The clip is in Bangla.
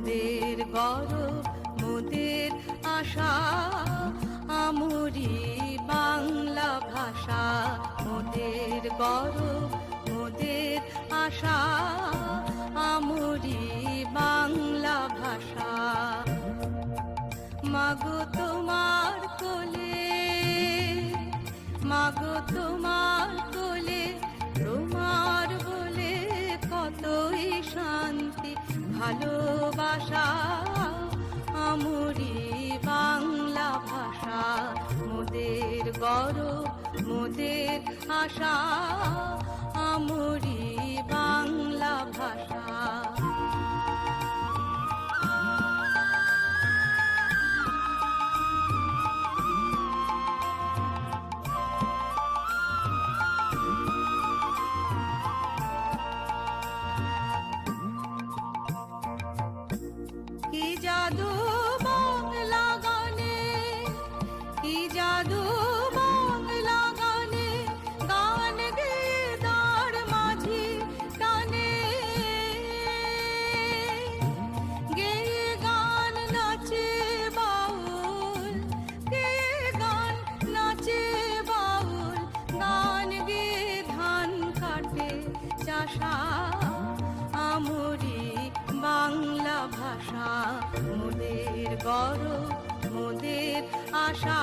মোদের গরব, মোদের আশা। আমরি বাংলা ভাষা, মোদের গরব, মোদের আশা। আমরি বাংলা ভাষা। মাগো তোমার কোলে, মাগো তোমার কোলে, তোমার বলে কতই শান্তি ভালোবাসা আমরি বাংলা ভাষা মোদের গর্ব মোদের আশা আমরি জাদু বাংলা গানে কি জাদু বাংলা গানে গান গেয়ে দাঁড় মাঝি টানে। গেয়ে গান নাচে বাউল, গেয়ে গান নাচে বাউল, গান গেয়ে ধান কাটে চাষা ভাষা মোদের গরব মোদের আশা।